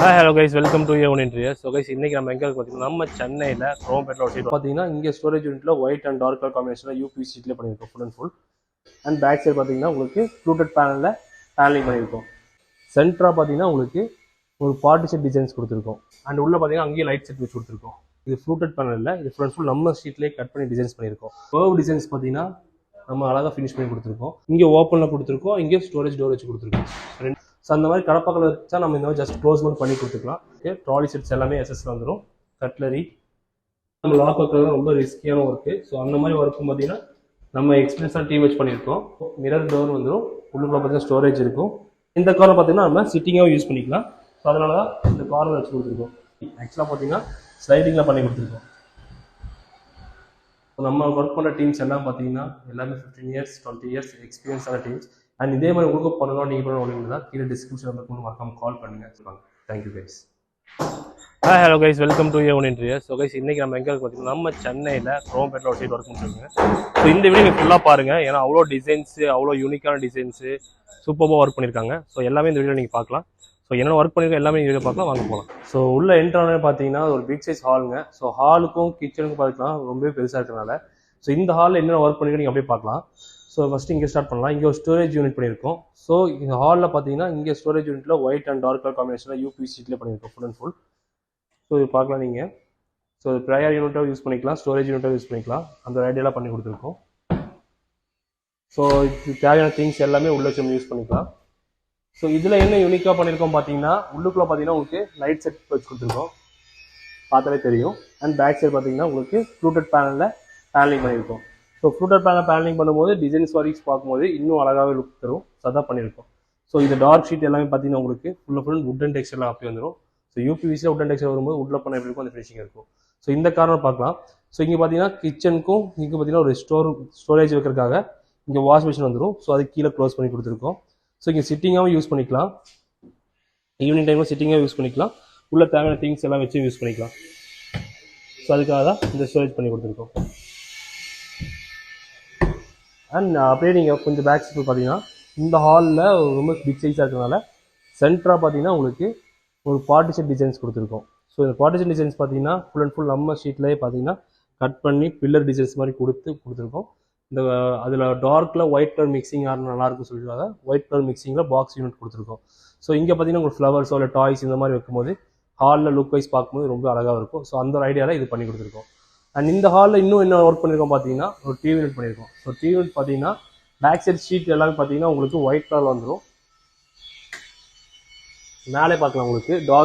Hi hello guys welcome to yon interior so guys இன்னைக்கு நம்ம எங்கே இருக்கு பார்த்தீங்கன்னா நம்ம சென்னையில் குரோம்பேட்டில் ஒரு சீட் பார்த்தீங்கன்னா இங்கே ஸ்டோரேஜ் யூனிட்ல ஒயிட் அண்ட் டார்க் கலர் காம்பினேஷனில் யூபி சீட்டில் பண்ணியிருக்கோம் full and full and back side பார்த்தீங்கன்னா உங்களுக்கு ஃப்ளூட்டட் பேனலில் பேனலிங் பண்ணியிருக்கோம். சென்ட்ரா பார்த்தீங்கன்னா உங்களுக்கு ஒரு பார்ட்டி செட் டிசைன்ஸ் கொடுத்துருக்கோம். அண்ட் உள்ள பார்த்தீங்கன்னா அங்கேயே லைட் செட் வச்சு கொடுத்துருக்கோம். இது ஃப்ளூட்டட் பேனலில் இது ஃபுல் அண்ட் ஃபுல் நம்ம ஷீட்லேயே கட் பண்ணி டிசைன்ஸ் பண்ணியிருக்கோம். கர்வ் டிசைன்ஸ் பார்த்தீங்கன்னா நம்ம அழகாக ஃபினிஷ் பண்ணி கொடுத்துருக்கோம். இங்கே ஓப்பனில் கொடுத்துருக்கோம் இங்கே ஸ்டோரேஜ் டோர் வச்சு கொடுத்துருக்கோம். ஸோ அந்த மாதிரி கடப்பாக்கள் வச்சா நம்ம இந்த மாதிரி ஜஸ்ட் க்ளோஸ் மட்டும் பண்ணி கொடுத்துக்கலாம். ஓகே ட்ராலி செட்ஸ் எல்லாமே எஸ்எஸ்ல வந்துடும் கட்லரி நம்ம லாக் ரொம்ப ரிஸ்கியான ஒர்க்கு ஸோ அந்த மாதிரி ஒர்க்கும் பார்த்தீங்கன்னா நம்ம எக்ஸ்பீரியன்ஸாக டீம் வச்சு பண்ணியிருக்கோம். மிரர் டோர் வந்துடும் உள்ளுக்குள்ள பார்த்தீங்கன்னா ஸ்டோரேஜ் இருக்கும். இந்த காரில் பார்த்தீங்கன்னா நம்ம சிட்டிங்காகவும் யூஸ் பண்ணிக்கலாம். ஸோ அதனால தான் இந்த கார்னர் வச்சு கொடுத்துருக்கோம். ஆக்சுவலாக பார்த்தீங்கன்னா ஸ்லைடிங்கில் பண்ணி கொடுத்துருக்கோம். நம்ம ஒர்க் பண்ணுற டீம்ஸ் எல்லாம் பார்த்தீங்கன்னா எல்லாமே ஃபிஃப்டீன் இயர்ஸ் டுவெண்ட்டி இயர்ஸ் எக்ஸ்பீரியன்ஸான டீம்ஸ் அண்ட் இதே மாதிரி உங்களுக்கு பண்ணணும் நீங்கள் பண்ணணும் அப்படின்னா கீழே டிஸ்கிரிப்ஷன் நம்பருக்கு மறக்காம கால் பண்ணுங்க. சொல்லுவாங்க. Thank you guys hi hello guys welcome to you interior so guys இன்னைக்கு நம்ம எங்கே பார்த்தீங்கன்னா நம்ம சென்னையில் குரோம்பேட்டில் ஒரு சைட் ஒர்க் பண்ணிருக்கோங்க ஸோ இந்த வீடியோ நீங்கள் ஃபுல்லாக பாருங்கள் ஏன்னா அவ்வளோ டிசைன்ஸு அவ்வளோ யூனிக்கான டிசைன்ஸு சூப்பராக ஒர்க் பண்ணியிருக்காங்க ஸோ எல்லாமே இந்த வீடியோ நீங்கள் பார்க்கலாம். ஸோ என்னென்ன ஒர்க் பண்ணியிருக்கோம் எல்லாமே இந்த வீடியோ பார்க்கலாம். வாங்க போகலாம் ஸோ உள்ள என்ட்ரானே பார்த்தீங்கன்னா ஒரு பிக் சைஸ் ஹாலுங்க ஸோ ஹாலுக்கும் கிச்சனுக்கும் பார்க்கலாம் ரொம்பவே பெருசாக இருக்கனால ஸோ இந்த ஹாலில் என்னென்ன ஒர்க் பண்ணிருக்கோம் நீங்கள் அப்படியே பார்க்கலாம். ஸோ ஃபஸ்ட்டு இங்கே ஸ்டார்ட் பண்ணலாம். இங்கே ஒரு ஸ்டோரேஜ் யூனிட் பண்ணியிருக்கோம். ஸோ இந்த ஹாலில் பார்த்தீங்கன்னா இங்கே ஸ்டோரேஜ் யூனிட்டில் ஒயிட் அண்ட் டார்க் கலர் காம்பினேஷனில் யூபி பண்ணியிருக்கோம் ஃபுல் அண்ட் ஃபுல் ஸோ இது பார்க்கலாம் நீங்கள் ஸோ ப்ரையர் யூனிட்டாக யூஸ் பண்ணிக்கலாம் ஸ்டோரேஜ் யூனிட்டாக யூஸ் பண்ணிக்கலாம். அந்த ஐடியாலாம் பண்ணி கொடுத்துருக்கோம். ஸோ இது தேவையான திங்ஸ் எல்லாமே உள்ள வச்சு யூஸ் பண்ணிக்கலாம். ஸோ இதில் என்ன யூனிக்காக பண்ணியிருக்கோம் பார்த்தீங்கன்னா உள்ளுக்குள்ளே பார்த்தீங்கன்னா உங்களுக்கு லைட் செட் வச்சு கொடுத்துருக்கோம். பார்த்தாலே தெரியும். அண்ட் பேக் சைடு பார்த்தீங்கன்னா உங்களுக்கு ஃப்ளூட்டட் பேனலில் பேனலிங் பண்ணியிருக்கோம். ஸோ ஃப்ளூட்டட் பேனல் பேனலிங் பண்ணும்போது டிசைன்ஸ் வாரிஸ் பார்க்கும்போது இன்னும் அழகாகவே லுக் தரும். ஸோ அதான் பண்ணியிருக்கோம். ஸோ இந்த டார்க் ஷீட் எல்லாமே பார்த்தீங்கன்னா உங்களுக்கு ஃபுல்லாக ஃபுல் வுட் அண்ட் டெக்ஸ்டரில் அப்படி வந்துடும் ஸோ யூபிவிசியில் உட்டன் டெக்ஸ்டர் வரும்போது உள்ள பண்ண எப்படி இருக்கும் அந்த ஃபினிஷிங் இருக்கும். ஸோ இந்த காரணம் பார்க்கலாம். ஸோ இங்கே பார்த்தீங்கன்னா கிச்சனுக்கும் இங்கே பார்த்தீங்கன்னா ஒரு ஸ்டோர் ஸ்டோரேஜ் வைக்கிறதுக்காக இங்கே வாஷ் மிஷின் வந்துடும் ஸோ அது கீழே க்ளோஸ் பண்ணி கொடுத்துருக்கோம். ஸோ இங்கே சிட்டிங்காகவும் யூஸ் பண்ணிக்கலாம். ஈவினிங் டைமில் சிட்டிங்காக யூஸ் பண்ணிக்கலாம். உள்ள தேவையான திங்ஸ் எல்லாம் வச்சு யூஸ் பண்ணிக்கலாம். ஸோ அதுக்காக தான் இந்த ஸ்டோரேஜ் பண்ணி கொடுத்துருக்கோம். அண்ட் uh, அப்படியே நீங்கள் கொஞ்சம் பேக் சைட் பார்த்தீங்கன்னா இந்த ஹாலில் ரொம்ப பிக் சைஸாக இருக்கிறதுனால சென்டராக பார்த்தீங்கன்னா உங்களுக்கு ஒரு பார்ட்டிஷன் டிசைன்ஸ் கொடுத்துருக்கோம். ஸோ இந்த பார்ட்டிஷன் டிசைன்ஸ் பார்த்தீங்கன்னா ஃபுல் அண்ட் ஃபுல் நம்ம ஷீட்லேயே பார்த்தீங்கன்னா கட் பண்ணி பில்லர் டிசைன்ஸ் மாதிரி கொடுத்து கொடுத்துருக்கோம். இந்த அதில் டார்க்கில் ஒயிட் கலர் மிக்சிங் ஆர்டர் நல்லாயிருக்கும் சொல்லிடுவாங்க ஒயிட் கலர் மிக்சிங்கில் பாக்ஸ் யூனிட் கொடுத்துருக்கோம். ஸோ இங்கே பார்த்தீங்கன்னா உங்களுக்கு ஃப்ளவர்ஸோ இல்லை டாய்ஸ் இந்த மாதிரி வைக்கும்போது ஹாலில் லுக் வைஸ் பார்க்கும்போது ரொம்ப அழகாக இருக்கும். ஸோ அந்த ஒரு ஐடியாவில் இது பண்ணி கொடுத்துருக்கோம். அண்ட் இந்த ஹாலில் இன்னும் என்ன ஒர்க் பண்ணியிருக்கோம் பார்த்தீங்கன்னா ஒரு டிவி யூனிட் பண்ணியிருக்கோம் ஸோ டிவி யூனிட் பார்த்தீங்கன்னா பேக் சைட் ஷீட் எல்லாமே பார்த்தீங்கன்னா உங்களுக்கு ஒயிட் கலர் வந்துடும் மேலே பார்க்கலாம் உங்களுக்கு. டார்க்